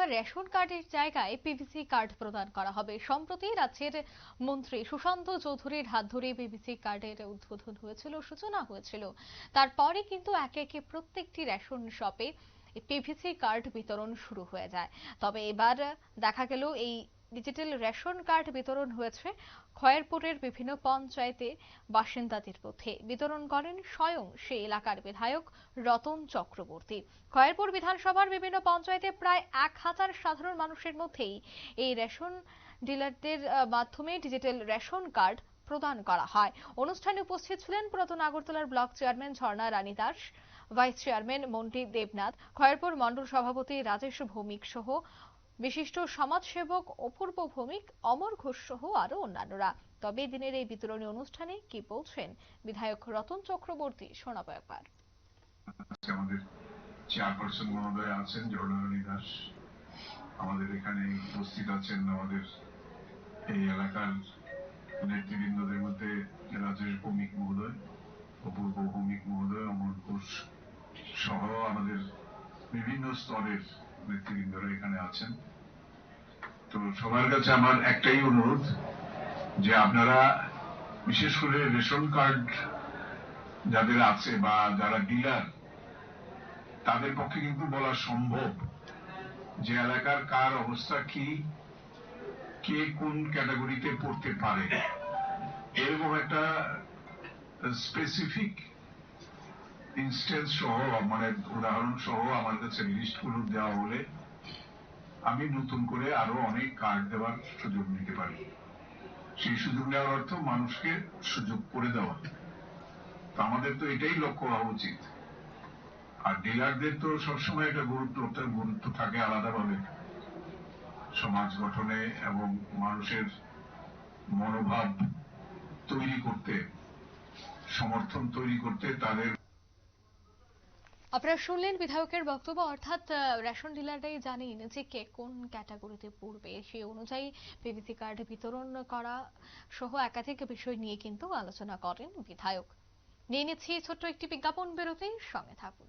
এবার রেশন কার্ডের জায়গায় পিভিসি কার্ড প্রদান করা হবে। সম্প্রতি রাজ্যের মন্ত্রী সুশান্ত চৌধুরীর হাত ধরে পিভিসি কার্ডের উদ্বোধন হয়েছিল, সূচনা হয়েছিল। তারপরে কিন্তু একে একে প্রত্যেকটি রেশন শপে পিভিসি কার্ড বিতরণ শুরু হয়ে যায়। তবে এবার দেখা গেল এই ডিজিটাল রেশন কার্ড বিতরণ হয়েছে খয়েরপুরের বিভিন্ন পঞ্চায়েতে বাসিন্দাদের মধ্যে। বিতরণ করেন স্বয়ং সে এলাকার বিধায়ক রতন চক্রবর্তী। খয়েরপুর বিধানসভার বিভিন্ন পঞ্চায়েতে প্রায় এক হাজার সাধারণ মানুষের মধ্যেই এই রেশন ডিলারদের মাধ্যমে ডিজিটাল রেশন কার্ড প্রদান করা হয়। অনুষ্ঠানে উপস্থিত ছিলেন পুরাতন আগরতলার block chairman Jharna Rani Das, vice chairman Monty Debnath, Khayerpur Mondal সভাপতি রাজেশ ভৌমিক সহ বিশিষ্ট সমাজসেবক অপূর্ব ভৌমিক অমর ঘোষ সহ আরও অন্যান্যরা। তবে দিনের এই বিতরণী অনুষ্ঠানে কি বলছেন বিধায়ক রতন চক্রবর্তী শোনাব একবার। আমাদের চেয়ারপারসন মহোদয় আছেন দাস। আমাদের এখানে উপস্থিত আছেন আমাদের এই এলাকার নেতৃবৃন্দদের মধ্যে রাজেশ ভৌমিক মহোদয়, অপূর্ব ভৌমিক মহোদয়, অমর ঘোষ সহ আমাদের বিভিন্ন স্তরের নেতৃবৃন্দরা এখানে আছেন। তো সবার কাছে আমার একটাই অনুরোধ যে আপনারা বিশেষ করে রেশন কার্ড যাদের আছে বা যারা ডিলার, তাদের পক্ষে কিন্তু বলা সম্ভব যে এলাকার কার অবস্থা কি, কে কোন ক্যাটাগরিতে পড়তে পারে। এরকম একটা স্পেসিফিক ইনস্টেন্স সহ মানে উদাহরণ সহ আমার কাছে লিস্টগুলো দেওয়া হলে আমি নতুন করে আরও অনেক কার্ড দেওয়ার সুযোগ নিতে পারি। সেই সুযোগ নেওয়ার অর্থ মানুষকে সুযোগ করে দেওয়া। তো আমাদের তো এটাই লক্ষ্য হওয়া উচিত। আর ডিলারদের তো সবসময় একটা গুরুত্ব গুরুত্ব থাকে আলাদাভাবে। সমাজ গঠনে এবং মানুষের মনোভাব তৈরি করতে, সমর্থন তৈরি করতে তাদের আপনারা শুনলেন বিধায়কের বক্তব্য, অর্থাৎ রেশন ডিলাররাই জানেন যে কে কোন ক্যাটাগরিতে পড়বে। সেই অনুযায়ী পিভিসি কার্ড বিতরণ করা সহ একাধিক বিষয় নিয়ে কিন্তু আলোচনা করেন বিধায়ক। নিয়ে নিচ্ছি ছোট্ট একটি বিজ্ঞাপন বেরোতে সঙ্গে থাকুন।